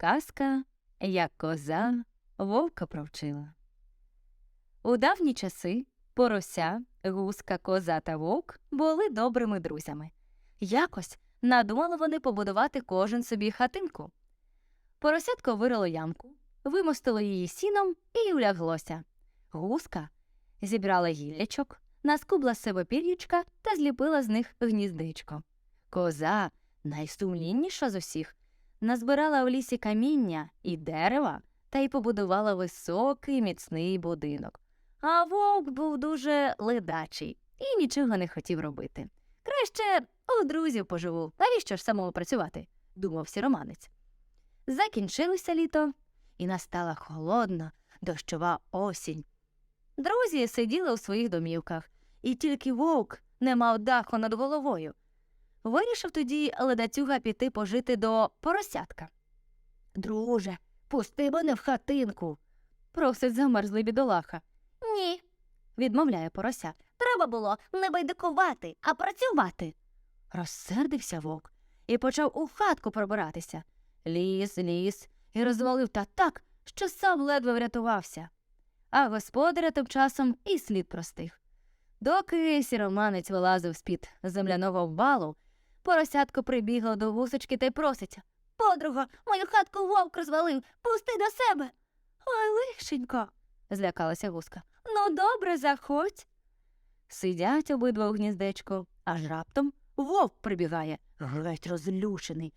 Казка, як коза вовка провчила. У давні часи порося, гуска, коза та вовк були добрими друзями. Якось надумали вони побудувати кожен собі хатинку. Поросятко вирило ямку, вимостило її сіном і уляглося. Гуска зібрала гіллячок, наскубла себе пір'ячка та зліпила з них гніздечко. Коза, найсумлінніша з усіх, назбирала в лісі каміння і дерева та й побудувала високий міцний будинок. А вовк був дуже ледачий і нічого не хотів робити. Краще у друзів поживу, навіщо ж самому працювати? думав сіроманець. Закінчилося літо, і настала холодна, дощова осінь. Друзі сиділи у своїх домівках, і тільки вовк не мав даху над головою. Вирішив тоді ледацюга піти пожити до поросятка. Друже, пусти мене в хатинку, просить замерзлий бідолаха. Ні, відмовляє порося. Треба було не байдикувати, а працювати. Розсердився вовк і почав у хатку пробиратися. Ліз, ліз і розвалив та так, що сам ледве врятувався. А господаря тим часом і слід простих. Доки сіроманець вилазив з-під земляного вбалу, поросятко прибігло до гусочки та й проситься. Подруга, мою хатку вовк розвалив, пусти до себе. Ой, лишенько, злякалася гуска. Ну, добре, заходь. Сидять обидва у гніздечку, аж раптом вовк прибігає, геть розлючений.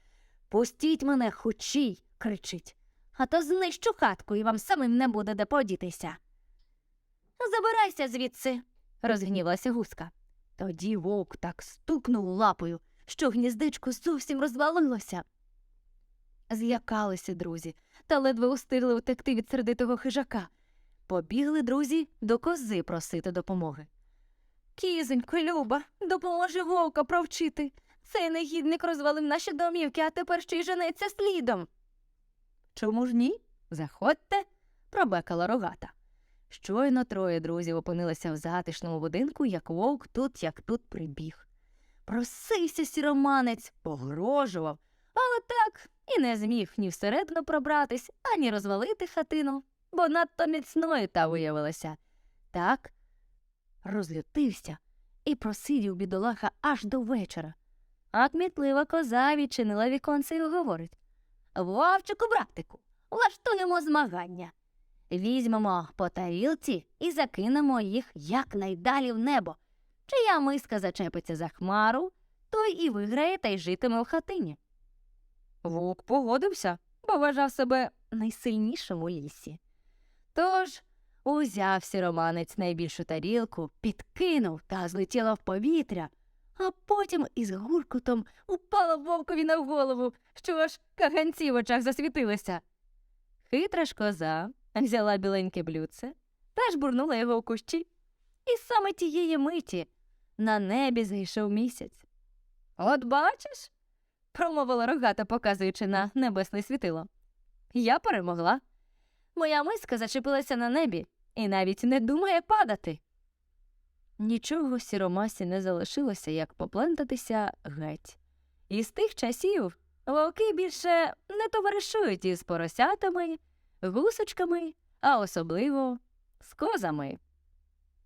Пустіть мене хочій, кричить. А то знищу хатку і вам самим не буде де подітися. Забирайся звідси, розгнівалася гуска. Тоді вовк так стукнув лапою, що гніздечко зовсім розвалилося. З'якалися друзі та ледве устигли утекти від сердитого хижака. Побігли друзі до кози просити допомоги. Кізонько, Люба, допоможи вовка провчити. Цей негідник розвалив наші домівки, а тепер ще й женеться слідом. Чому ж ні? Заходьте, пробекала рогата. Щойно троє друзів опинилися в затишному будинку, як вовк тут, як тут прибіг. Просився сіроманець, погрожував, але так і не зміг ні всередину пробратись, ані розвалити хатину, бо надто міцною та виявилася. Так розлютився і просидів бідолаха аж до вечора. А кмітлива коза відчинила віконце і говорить Вовчику, братику, влаштуємо змагання. Візьмемо по тарілці і закинемо їх якнайдалі в небо. Чия миска зачепиться за хмару, той і виграє та й житиме в хатині. Вовк погодився, бо вважав себе найсильнішим у лісі. Тож узяв сіроманець найбільшу тарілку, підкинув та злетіла в повітря, а потім із гуркутом упала вовкові на голову, що аж каганці в очах засвітилися. Хитра ж коза взяла біленьке блюдце та жбурнула його в кущі. І саме тієї миті на небі зайшов місяць. От бачиш, промовила рогата, показуючи на небесне світило. Я перемогла. Моя миска зачепилася на небі і навіть не думає падати. Нічого сіромасі не залишилося, як поплентатися геть. І з тих часів вовки більше не товаришують із поросятами, гусочками, а особливо з козами.